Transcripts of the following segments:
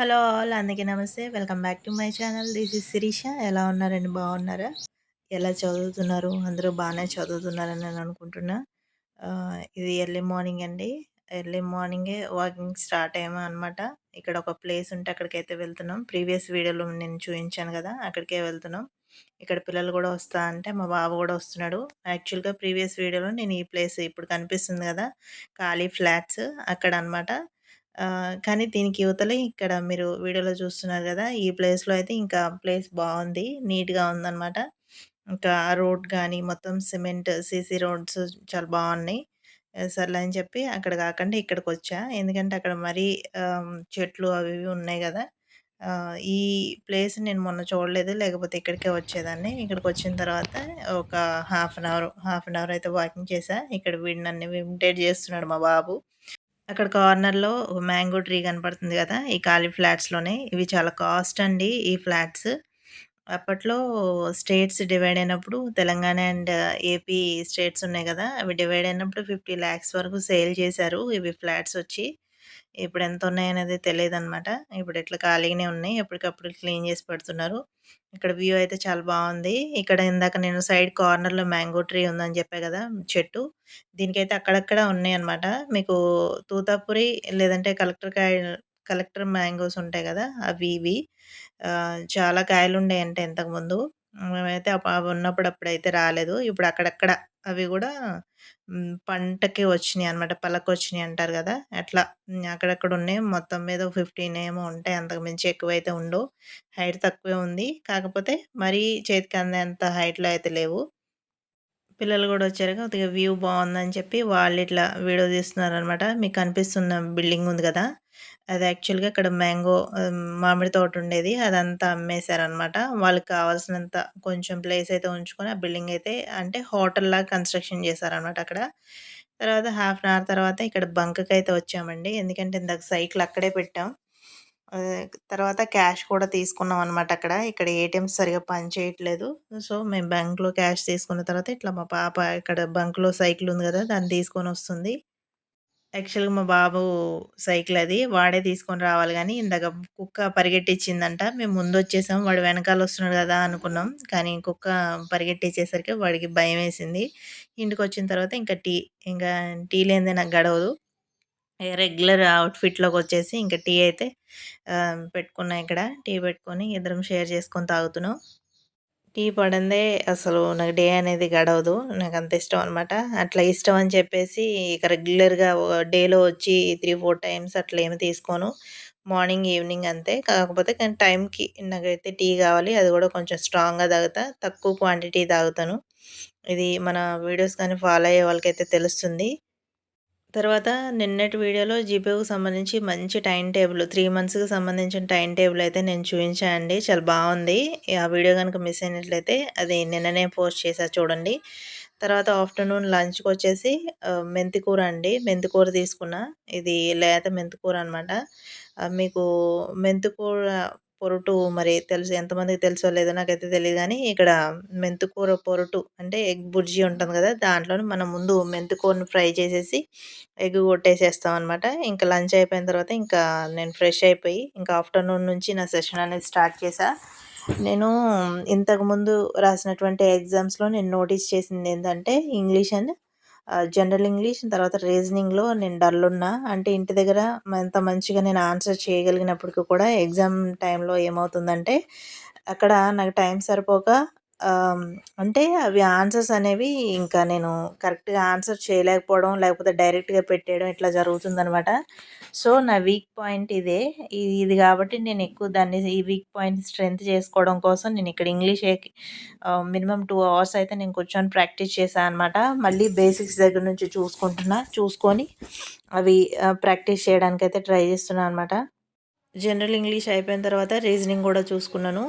Hello all అందరికీ నమస్తే. Welcome back to my channel. This is Sirisha. ఎలా ఉన్నారండి బాగున్నారా? ఎలా చదువుతున్నారు? అందరూ బాగానే చదువుతున్నారని నేను అనుకుంటున్నా. ఇది ఎర్లీ మార్నింగ్ అండి. ఎర్లీ మార్నింగే వాకింగ్ స్టార్ట్ అయ్యాము అనమాట ఇక్కడ ఒక ప్లేస్ ఉంటే అక్కడికైతే వెళ్తున్నాం. ప్రీవియస్ వీడియోలో నేను చూపించాను కదా అక్కడికే వెళ్తున్నాం. ఇక్కడ పిల్లలు కూడా వస్తా అంటే మా బాబు కూడా వస్తున్నాడు. యాక్చువల్గా ప్రీవియస్ వీడియోలో నేను ఈ ప్లేస్ ఇప్పుడు కనిపిస్తుంది కదా ఖాళీ ఫ్లాట్స్ అక్కడ అనమాట కానీ దీనికి యువతలే ఇక్కడ మీరు వీడియోలో చూస్తున్నారు కదా! ఈ ప్లేస్లో అయితే ఇంకా ప్లేస్ బాగుంది. నీట్గా ఉందన్నమాట. ఇంకా రోడ్ కానీ మొత్తం సిమెంట్ సీసీ రోడ్స్ చాలా బాగున్నాయి. సర్లే అని చెప్పి అక్కడ కాకుండా ఇక్కడికి వచ్చా. ఎందుకంటే అక్కడ మరీ చెట్లు అవి ఇవి ఉన్నాయి కదా! ఈ ప్లేస్ నేను మొన్న చూడలేదు. లేకపోతే ఇక్కడికే వచ్చేదాన్ని. ఇక్కడికి వచ్చిన తర్వాత ఒక half an hour half an hour అయితే వాకింగ్ చేశా. ఇక్కడ వీడిని నన్ను ఇమిటేట్ చేస్తున్నాడు మా బాబు. అక్కడ కార్నర్‌లో మ్యాంగో ట్రీ కనపడుతుంది కదా! ఈ ఖాళీ ఫ్లాట్స్‌లోనే. ఇవి చాలా కాస్ట్ అండి ఈ ఫ్లాట్స్. అప్పట్లో స్టేట్స్ డివైడ్ అయినప్పుడు తెలంగాణ అండ్ ఏపీ స్టేట్స్ ఉన్నాయి కదా! అవి డివైడ్ అయినప్పుడు ఫిఫ్టీ ల్యాక్స్ వరకు సేల్ చేశారు ఇవి ఫ్లాట్స్ వచ్చి. ఇప్పుడు ఎంత ఉన్నాయనేది తెలియదనమాట. ఇప్పుడు ఇట్లా ఖాళీగానే ఉన్నాయి. ఎప్పటికప్పుడు క్లీన్ చేసి పెడుతున్నారు. ఇక్కడ వ్యూ అయితే చాలా బాగుంది. ఇక్కడ ఇందాక నేను సైడ్ కార్నర్‌లో మ్యాంగో ట్రీ ఉందని చెప్పా కదా! చెట్టు. దీనికైతే అక్కడక్కడ ఉన్నాయన్నమాట. మీకు తూతాపురి లేదంటే కలెక్టర్ కాయ కలెక్టర్ మ్యాంగోస్ ఉంటాయి కదా! అవి ఇవి. చాలా కాయలుండేయంట ఇంతకుముందు. మేమైతే అవి ఉన్నప్పుడు అప్పుడైతే రాలేదు. ఇప్పుడు అక్కడక్కడ అవి కూడా పంటకి వచ్చినాయి అనమాట. పలకొచ్చినాయి అంటారు కదా! అట్లా అక్కడక్కడ ఉన్నాయి. మొత్తం మీద ఫిఫ్టీన్ ఏమో ఉంటాయి. అంతకు మించి ఎక్కువైతే ఉండవు. హైట్ తక్కువే ఉంది. కాకపోతే మరీ చేతికి అందేంత హైట్‌లో అయితే లేవు. పిల్లలు కూడా వచ్చారు కొద్దిగా వ్యూ బాగుందని చెప్పి వాళ్ళు ఇట్లా వీడియో తీస్తున్నారనమాట. మీకు కనిపిస్తున్న బిల్డింగ్ ఉంది కదా! అది యాక్చువల్‌గా ఇక్కడ మ్యాంగో మామిడి తోట ఉండేది. అదంతా అమ్మేశారనమాట. వాళ్ళకి కావాల్సినంత కొంచెం ప్లేస్ అయితే ఉంచుకొని, ఆ బిల్డింగ్ అయితే అంటే హోటల్‌లాగా కన్‌స్ట్రక్షన్ చేశారనమాట అక్కడ. తర్వాత హాఫ్ అన్ అవర్ తర్వాత ఇక్కడ బంక్కి అయితే వచ్చామండి. ఎందుకంటే ఇందాక సైకిల్ అక్కడే పెట్టాం. తర్వాత క్యాష్ కూడా తీసుకున్నాం అనమాట అక్కడ. ఇక్కడ ఏటీఎం సరిగ్గా పనిచేయట్లేదు. సో, మేము బ్యాంక్‌లో క్యాష్ తీసుకున్న తర్వాత ఇట్లా మా పాప ఇక్కడ బంక్‌లో సైకిల్ ఉంది కదా! దాన్ని తీసుకొని వస్తుంది. యాక్చువల్‌గా మా బాబు సైకిల్ అది. వాడే తీసుకొని రావాలి కానీ ఇందాక కుక్క పరిగెట్టించిందంట మేము ముందు వచ్చేసాం వాడు వెనకాల వస్తున్నాడు కదా అనుకున్నాం. కానీ కుక్క పరిగెట్టించేసరికి వాడికి భయమేసింది. ఇంటికొచ్చిన తర్వాత ఇంకా టీ. ఇంకా టీ లేనిదే నాకు గడవదు. రెగ్యులర్ అవుట్ఫిట్లోకి వచ్చేసి ఇంకా టీ అయితే పెట్టుకున్నా ఇక్కడ. టీ పెట్టుకొని ఇద్దరం షేర్ చేసుకొని తాగుతున్నాం. టీ పడిందే అసలు నాకు డే అనేది గడవదు. నాకు అంత ఇష్టం అనమాట. అట్లా ఇష్టం అని చెప్పేసి ఇక రెగ్యులర్‌గా డేలో వచ్చి త్రీ ఫోర్ టైమ్స్ అట్లా ఏమి తీసుకోను. మార్నింగ్, ఈవినింగ్ అంతే. కాకపోతే కానీ టైంకి నాకైతే టీ కావాలి. అది కూడా కొంచెం స్ట్రాంగ్‌గా తాగుతా. తక్కువ క్వాంటిటీ తాగుతాను. ఇది మన వీడియోస్ కానీ ఫాలో అయ్యే వాళ్ళకైతే తెలుస్తుంది. తర్వాత నిన్నటి వీడియోలో జీపేకు సంబంధించి మంచి టైం టేబుల్ త్రీ మంత్స్కి సంబంధించిన టైం టేబుల్ అయితే నేను చూపించానండి చాలా బాగుంది. ఆ వీడియో కనుక మిస్ అయినట్లయితే అది నిన్ననే పోస్ట్ చేశా చూడండి. తర్వాత ఆఫ్టర్నూన్ లంచ్కి వచ్చేసి మెంతికూర అండి. మెంతికూర తీసుకున్నా. ఇది లేత మెంతికూర అనమాట మీకు మెంతికూర పొరుటు మరి తెలుసు ఎంతమందికి తెలుసో లేదో నాకైతే తెలియదు కానీ ఇక్కడ మెంతికూర పొరుటు అంటే ఎగ్ బుర్జీ ఉంటుంది కదా దాంట్లో మనం ముందు మెంతికూరని ఫ్రై చేసేసి ఎగ్ కొట్టేసేస్తాం అనమాట ఇంకా లంచ్ అయిపోయిన తర్వాత ఇంకా నేను ఫ్రెష్ అయిపోయి ఇంకా ఆఫ్టర్నూన్ నుంచి నా సెషన్ అనేది స్టార్ట్ చేశా నేను ఇంతకుముందు రాసినటువంటి ఎగ్జామ్స్లో నేను నోటీస్ చేసింది ఏంటంటే ఇంగ్లీష్ అండ్ జనరల్ ఇంగ్లీష్ తర్వాత రీజనింగ్లో నేను డల్ ఉన్నా. అంటే ఇంటి దగ్గర ఎంత మంచిగా నేను ఆన్సర్ చేయగలిగినప్పటికీ కూడా ఎగ్జామ్ టైంలో ఏమవుతుందంటే అక్కడ నాకు టైం సరిపోక అంటే అవి ఆన్సర్స్ అనేవి ఇంకా నేను కరెక్ట్‌గా ఆన్సర్ చేయలేకపోవడం, లేకపోతే డైరెక్ట్‌గా పెట్టేయడం ఇట్లా జరుగుతుందనమాట. సో, నా వీక్ పాయింట్ ఇదే. ఇది కాబట్టి నేను ఎక్కువ దాన్ని ఈ వీక్ పాయింట్ స్ట్రెంత్ చేసుకోవడం కోసం నేను ఇక్కడ ఇంగ్లీష్ మినిమం టూ అవర్స్ అయితే నేను కూర్చొని ప్రాక్టీస్ చేశాను అనమాట. మళ్ళీ బేసిక్స్ దగ్గర నుంచి చూసుకుంటున్నా. చూసుకొని అవి ప్రాక్టీస్ చేయడానికైతే ట్రై చేస్తున్నాను అనమాట. జనరల్ ఇంగ్లీష్ అయిపోయిన తర్వాత రీజనింగ్ కూడా చూసుకున్నాను.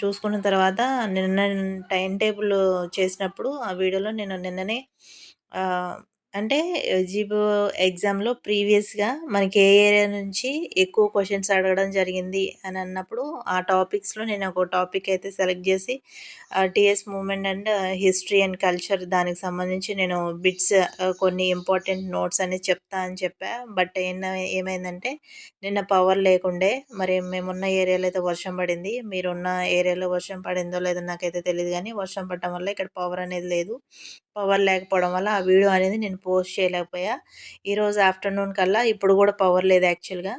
చూసుకున్న తర్వాత నిన్న టైం టేబుల్ చేసినప్పుడు ఆ వీడియోలో నేను నిన్ననే అంటే జీబో ఎగ్జామ్‌లో ప్రీవియస్‌గా మనకి ఏ ఏరియా నుంచి ఎక్కువ క్వశ్చన్స్ అడగడం జరిగింది అని అన్నప్పుడు, ఆ టాపిక్స్‌లో నేను ఒక టాపిక్ అయితే సెలెక్ట్ చేసి TS movement and history and culture దానికి సంబంధించి నేను బిట్స్ కొన్ని ఇంపార్టెంట్ నోట్స్ అనేది చెప్తా అని చెప్పా. బట్ ఏన ఏమైందంటే నిన్న పవర్ లేకుండే మరి మేమున్న ఏరియాలో అయితే వర్షం పడింది. మీరున్న ఏరియాలో వర్షం పడిందో లేదో నాకైతే తెలియదు కానీ వర్షం పడటం వల్ల ఇక్కడ పవర్ అనేది లేదు. పవర్ లేకపోవడం వల్ల ఆ వీడియో అనేది నేను పోస్ట్ చేయలేకపోయా. ఈరోజు ఆఫ్టర్‌నూన్ కల్లా ఇప్పుడు కూడా పవర్ లేదు యాక్చువల్‌గా.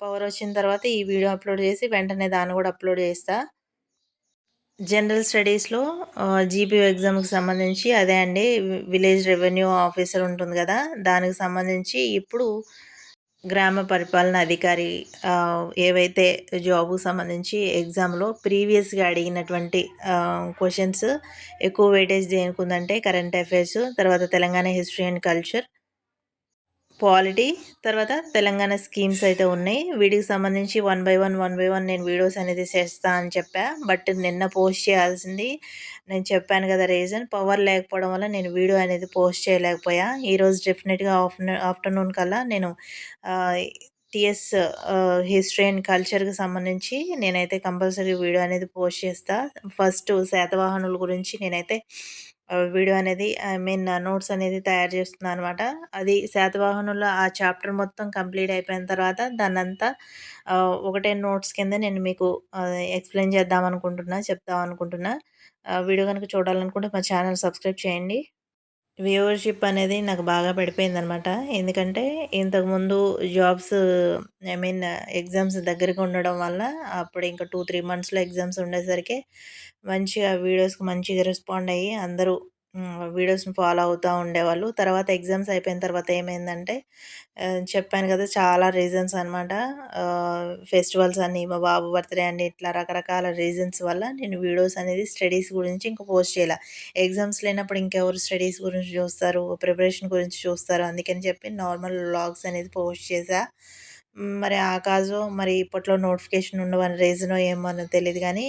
పవర్ వచ్చిన తర్వాత ఈ వీడియో అప్‌లోడ్ చేసి వెంటనే దాన్ని కూడా అప్‌లోడ్ చేస్తా. జనరల్ స్టడీస్‌లో జీపీఓ ఎగ్జామ్‌కి సంబంధించి అదే అండి విలేజ్ రెవెన్యూ ఆఫీసర్ ఉంటుంది కదా దానికి సంబంధించి ఇప్పుడు గ్రామ పరిపాలన అధికారి ఏవైతే జాబు సంబంధించి ఎగ్జామ్‌లో ప్రీవియస్‌గా అడిగినటువంటి క్వశ్చన్స్ ఎక్కువ వెయిటేజ్ దేనికుందంటే కరెంట్ అఫైర్స్, తర్వాత Telangana history and culture. Polity, తర్వాత తెలంగాణ స్కీమ్స్ అయితే ఉన్నాయి. వీటికి సంబంధించి one by one, one by one నేను వీడియోస్ అనేది చేస్తా అని చెప్పా. బట్ నిన్న పోస్ట్ చేయాల్సింది నేను చెప్పాను కదా రీజన్ పవర్ లేకపోవడం వల్ల నేను వీడియో అనేది పోస్ట్ చేయలేకపోయా. ఈరోజు డెఫినెట్‌గా ఆఫ్టర్‌నూన్ ఆఫ్టర్‌నూన్ కల్లా నేను టిఎస్ హిస్టరీ అండ్ కల్చర్‌కి సంబంధించి నేనైతే కంపల్సరీ వీడియో అనేది పోస్ట్ చేస్తా. ఫస్ట్ శాతవాహనుల గురించి నేనైతే వీడియో అనేది ఐ మీన్ నోట్స్ అనేది తయారు చేస్తున్నా అనమాట. అది శాతవాహనుల ఆ చాప్టర్ మొత్తం కంప్లీట్ అయిపోయిన తర్వాత దాన్నంతా ఒకటే నోట్స్ కింద నేను మీకు ఎక్స్‌ప్లెయిన్ చేద్దాం అనుకుంటున్నా, చెప్దాం అనుకుంటున్నా. వీడియో కనుక చూడాలనుకుంటే మా ఛానల్ సబ్స్క్రైబ్ చేయండి. వ్యూవర్‌షిప్ అనేది నాకు బాగా పడిపోయిందనమాట. ఎందుకంటే ఇంతకుముందు జాబ్స్ ఐ మీన్ ఎగ్జామ్స్ దగ్గరగా ఉండడం వల్ల అప్పుడు ఇంకా 2, 3 మంత్స్‌లో ఎగ్జామ్స్ ఉండేసరికి మంచిగా వీడియోస్‌కి మంచిగా రెస్పాండ్ అయ్యి అందరూ వీడియోస్‌ని ఫాలో అవుతూ ఉండేవాళ్ళు. తర్వాత ఎగ్జామ్స్ అయిపోయిన తర్వాత ఏమైందంటే చెప్పాను కదా! చాలా రీజన్స్ అనమాట. ఫెస్టివల్స్ అని, మా బాబు బర్త్‌డే అని ఇట్లా రకరకాల రీజన్స్ వల్ల నేను వీడియోస్ అనేది స్టడీస్ గురించి ఇంకా పోస్ట్ చేయాల ఎగ్జామ్స్ లేనప్పుడు ఇంకెవరు స్టడీస్ గురించి చూస్తారు, ప్రిపరేషన్ గురించి చూస్తారు. అందుకని చెప్పి నార్మల్ వ్లాగ్స్ అనేది పోస్ట్ చేశా. మరి ఆ కాజో మరి ఇప్పట్లో నోటిఫికేషన్ ఉండవని రీజనో ఏమో తెలియదు కానీ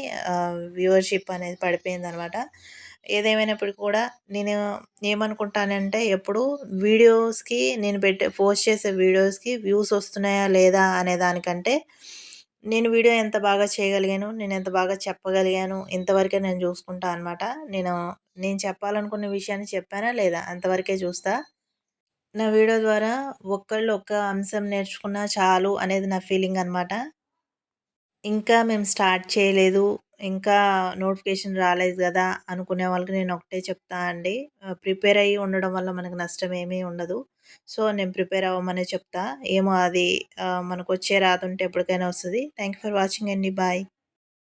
వ్యూవర్‌షిప్ అనేది పడిపోయింది అనమాట ఏదేమైనప్పటికీ కూడా నేను ఏమనుకుంటానంటే ఎప్పుడు వీడియోస్‌కి నేను పెట్టే పోస్ట్ చేసే వీడియోస్‌కి వ్యూస్ వస్తున్నాయా లేదా అనే దానికంటే నేను వీడియో ఎంత బాగా చేయగలిగాను, నేను ఎంత బాగా చెప్పగలిగాను ఇంతవరకే నేను చూసుకుంటా అనమాట. నేను నేను చెప్పాలనుకున్న విషయాన్ని చెప్పానా లేదా అంతవరకే చూస్తా. నా వీడియో ద్వారా ఒక్కళ్ళు ఒక్క అంశం నేర్చుకున్నా చాలు అనేది నా ఫీలింగ్ అనమాట. ఇంకా మేము స్టార్ట్ చేయలేదు. ఇంకా నోటిఫికేషన్ రాలేదు కదా అనుకునే వాళ్ళకి నేను ఒకటే చెప్తా అండి. ప్రిపేర్ అయ్యి ఉండడం వల్ల మనకు నష్టం ఏమీ ఉండదు. సో, నేను ప్రిపేర్ అవ్వమనే చెప్తా. ఏమో అది మనకు వచ్చే రాదు ఉంటే ఎప్పటికైనా వస్తుంది థ్యాంక్ యూ ఫర్ వాచింగ్ అండి. బాయ్.